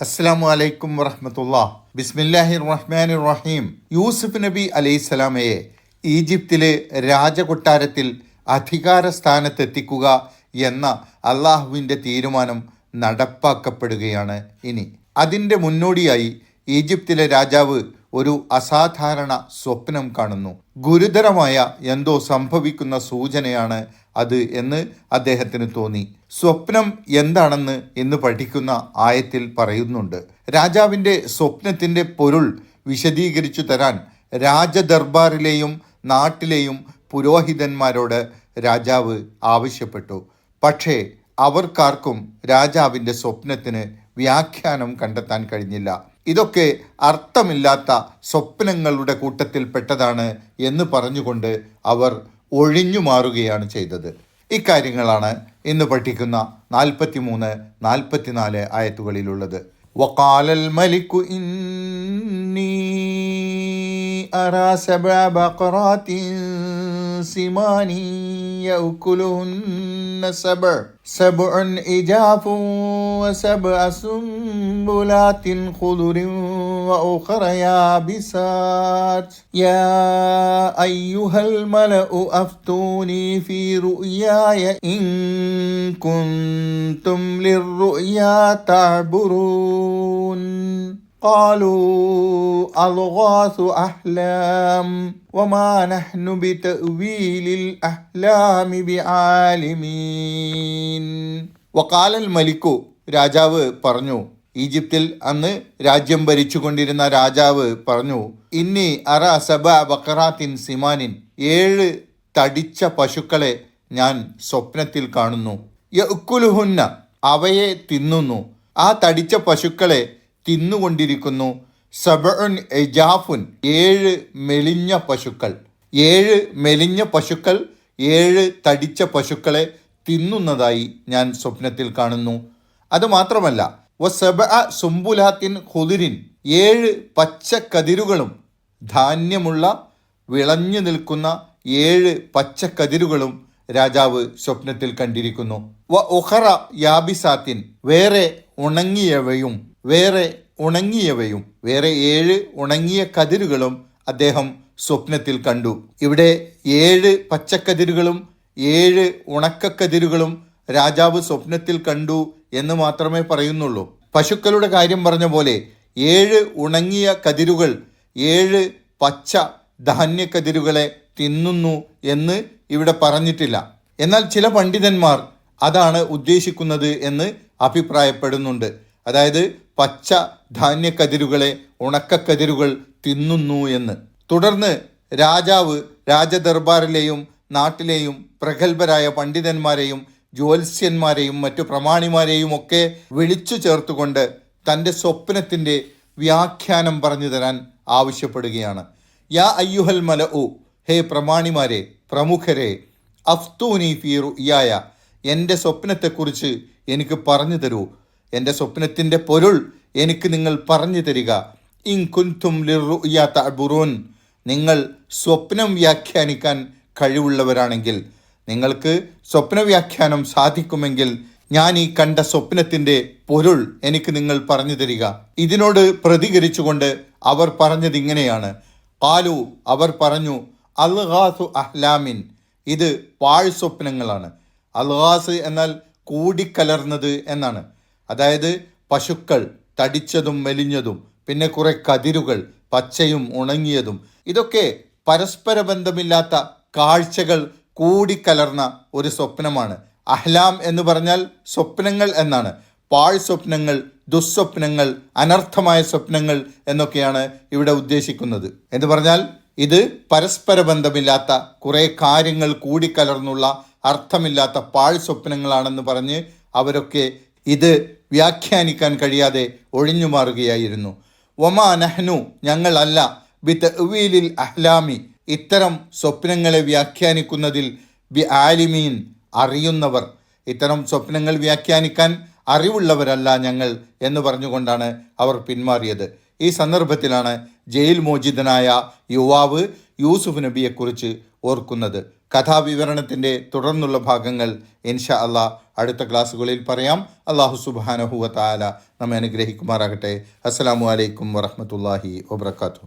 അസ്സാമു അലൈക്കും വറഹമത്തുള്ള. ബിസ്മില്ലാഹി റഹ്മാൻ റഹീം യൂസുഫ് നബി അലൈഹിസ്സലാമയെ ഈജിപ്തിലെ രാജകൊട്ടാരത്തിൽ അധികാര സ്ഥാനത്തെത്തിക്കുക എന്ന അള്ളാഹുവിന്റെ തീരുമാനം നടപ്പാക്കപ്പെടുകയാണ് ഇനി. അതിന്റെ മുന്നോടിയായി ഈജിപ്തിലെ രാജാവ് ഒരു അസാധാരണ സ്വപ്നം കാണുന്നു. ഗുരുതരമായ എന്തോ സംഭവിക്കുന്ന സൂചനയാണ് അത് എന്ന് അദ്ദേഹത്തിന് തോന്നി. സ്വപ്നം എന്താണെന്ന് ഇന്ന് പഠിക്കുന്ന ആയത്തിൽ പറയുന്നുണ്ട്. രാജാവിന്റെ സ്വപ്നത്തിന്റെ പൊരുൾ വിശദീകരിച്ചു തരാൻ രാജദർബാറിലെയും നാട്ടിലെയും പുരോഹിതന്മാരോട് രാജാവ് ആവശ്യപ്പെട്ടു. പക്ഷേ അവർക്കാർക്കും രാജാവിന്റെ സ്വപ്നത്തിന് വ്യാഖ്യാനം കണ്ടെത്താൻ കഴിഞ്ഞില്ല. ഇതൊക്കെ അർത്ഥമില്ലാത്ത സ്വപ്നങ്ങളുടെ കൂട്ടത്തിൽപ്പെട്ടതാണ് എന്ന് പറഞ്ഞുകൊണ്ട് അവർ ഒഴിഞ്ഞു മാറുകയാണ് ചെയ്തത് ഇക്കാര്യങ്ങളാണ് ഇന്ന് പഠിക്കുന്ന നാൽപ്പത്തി മൂന്ന് നാൽപ്പത്തിനാല് ആയത്തുകളിലുള്ളത് വക്കാലൽ മലിക്കു ഇന്നി أرى سبع بقرات سمان يأكلهن سبع سبع إجاف وسبع سنبلات خضر وأخر يابسات يا أيها الملأ أفتوني في رؤياي إن كنتم للرؤيا تعبرون قالوا أضغاث أحلام وما نحن بتأويل الأحلام بعالمين وقال الملك രാജാവ് പറഞ്ഞു ഈജിപ്തിൽ അന്ന് രാജ്യം ഭരിച്ചുകൊണ്ടിരുന്ന രാജാവ് പറഞ്ഞു ഇന്നി അറ സബ ബക്കറാത്തിൻ സിമാനിൻ ഏഴ് തടിച്ച പശുക്കളെ ഞാൻ സ്വപ്നത്തിൽ കാണുന്നു. യക്കുലുഹുന്ന അവയെ തിന്നുന്നു. ആ തടിച്ച പശുക്കളെ തിന്നുകൊണ്ടിരിക്കുന്നു. സബഉൻ എജാഫുൻ ഏഴ് മെലിഞ്ഞ പശുക്കൾ. ഏഴ് മെലിഞ്ഞ പശുക്കൾ ഏഴ് തടിച്ച പശുക്കളെ തിന്നുന്നതായി ഞാൻ സ്വപ്നത്തിൽ കാണുന്നു. അതുമാത്രമല്ല സുംബുലാത്തിൻ ഹുദിരിൻ ഏഴ് പച്ചക്കതിരുകളും ധാന്യമുള്ള വിളഞ്ഞു നിൽക്കുന്ന ഏഴ് പച്ചക്കതിരുകളും രാജാവ് സ്വപ്നത്തിൽ കണ്ടിരിക്കുന്നു. വ ഒഹറ യാബിസാത്തിൻ. വേറെ ഉണങ്ങിയവയും വേറെ ഉണങ്ങിയവയും വേറെ ഏഴ് ഉണങ്ങിയ കതിരുകളും അദ്ദേഹം സ്വപ്നത്തിൽ കണ്ടു. ഇവിടെ ഏഴ് പച്ചക്കതിരുകളും ഏഴ് ഉണക്കക്കതിരുകളും രാജാവ് സ്വപ്നത്തിൽ കണ്ടു എന്ന് മാത്രമേ പറയുന്നുള്ളൂ. പശുക്കളുടെ കാര്യം പറഞ്ഞ പോലെ ഏഴ് ഉണങ്ങിയ കതിരുകൾ ഏഴ് പച്ച ധാന്യക്കതിരുകളെ തിന്നുന്നു എന്ന് ഇവിടെ പറഞ്ഞിട്ടില്ല. എന്നാൽ ചില പണ്ഡിതന്മാർ അതാണ് ഉദ്ദേശിക്കുന്നത് എന്ന് അഭിപ്രായപ്പെടുന്നുണ്ട്. അതായത് പച്ച ധാന്യക്കതിരുകളെ ഉണക്കക്കതിരുകൾ തിന്നുന്നു എന്ന്. തുടർന്ന് രാജാവ് രാജദർബാറിലെയും നാട്ടിലെയും പ്രഗത്ഭരായ പണ്ഡിതന്മാരെയും ജ്യോത്സ്യന്മാരെയും മറ്റു പ്രമാണിമാരെയും ഒക്കെ വിളിച്ചു ചേർത്തുകൊണ്ട് തന്റെ സ്വപ്നത്തിന്റെ വ്യാഖ്യാനം പറഞ്ഞു തരാൻ ആവശ്യപ്പെടുകയാണ്. യാ അയ്യുഹൽ മല ഉ ഹേ പ്രമാണിമാരെ പ്രമുഖരെ അഫ്തൂനി ഫീറു ഇയായ എന്റെ സ്വപ്നത്തെക്കുറിച്ച് എനിക്ക് പറഞ്ഞു തരൂ. എന്റെ സ്വപ്നത്തിന്റെ പൊരുൾ എനിക്ക് നിങ്ങൾ പറഞ്ഞു തരിക. ഇൻ കുൻതും ലിറു ഇയാ തബുറൂൻ നിങ്ങൾ സ്വപ്നം വ്യാഖ്യാനിക്കാൻ കഴിവുള്ളവരാണെങ്കിൽ നിങ്ങൾക്ക് സ്വപ്ന വ്യാഖ്യാനം സാധിക്കുമെങ്കിൽ ഞാൻ ഈ കണ്ട സ്വപ്നത്തിന്റെ പൊരുൾ എനിക്ക് നിങ്ങൾ പറഞ്ഞു തരിക. ഇതിനോട് പ്രതികരിച്ചുകൊണ്ട് അവർ പറഞ്ഞത് ഇങ്ങനെയാണ്. കാലു അവർ പറഞ്ഞു അൽഹാസു അഹ്ലാമിൻ ഇത് പാഴ് സ്വപ്നങ്ങളാണ്. അൽഹാസ് എന്നാൽ കൂടിക്കലർന്നത് എന്നാണ്. അതായത് പശുക്കൾ തടിച്ചതും മെലിഞ്ഞതും പിന്നെ കുറെ കതിരുകൾ പച്ചയും ഉണങ്ങിയതും. ഇതൊക്കെ പരസ്പര ബന്ധമില്ലാത്ത കാഴ്ചകൾ കൂടിക്കലർന്ന ഒരു സ്വപ്നമാണ്. അഹ്ലാം എന്ന് പറഞ്ഞാൽ സ്വപ്നങ്ങൾ എന്നാണ്. പാൾ സ്വപ്നങ്ങൾ ദുസ്വപ്നങ്ങൾ അനർത്ഥമായ സ്വപ്നങ്ങൾ എന്നൊക്കെയാണ് ഇവിടെ ഉദ്ദേശിക്കുന്നത്. എന്ന് പറഞ്ഞാൽ ഇത് പരസ്പര ബന്ധമില്ലാത്ത കുറേ കാര്യങ്ങൾ കൂടിക്കലർന്നുള്ള അർത്ഥമില്ലാത്ത പാൾ സ്വപ്നങ്ങളാണെന്ന് പറഞ്ഞ് അവരൊക്കെ ഇത് വ്യാഖ്യാനിക്കാൻ കഴിയാതെ ഒഴിഞ്ഞു മാറുകയായിരുന്നു ഒമാ നഹ്നു ഞങ്ങളല്ല ബിത്ത് അഹ്ലാമി ഇത്തരം സ്വപ്നങ്ങളെ വ്യാഖ്യാനിക്കുന്നതിൽ ബി ആലിമീൻ അറിയുന്നവർ. ഇത്തരം സ്വപ്നങ്ങൾ വ്യാഖ്യാനിക്കാൻ അറിവുള്ളവരല്ല ഞങ്ങൾ എന്ന് പറഞ്ഞുകൊണ്ടാണ് അവർ പിന്മാറിയത്. ഈ സന്ദർഭത്തിലാണ് ജയിൽ മോചിതനായ യുവാവ് യൂസുഫ് നബിയെക്കുറിച്ച് ഓർക്കുന്നത്. കഥാവിവരണത്തിന്റെ തുടർന്നുള്ള ഭാഗങ്ങൾ ഇൻഷാ അള്ളാ അടുത്ത ക്ലാസ്സുകളിൽ പറയാം. അള്ളാഹു സുബാനഹുവ താല നമ്മെ അനുഗ്രഹിക്കുമാറാകട്ടെ. അസ്സാം വലൈക്കും വറഹമത്തല്ലാഹി വബർക്കാത്തു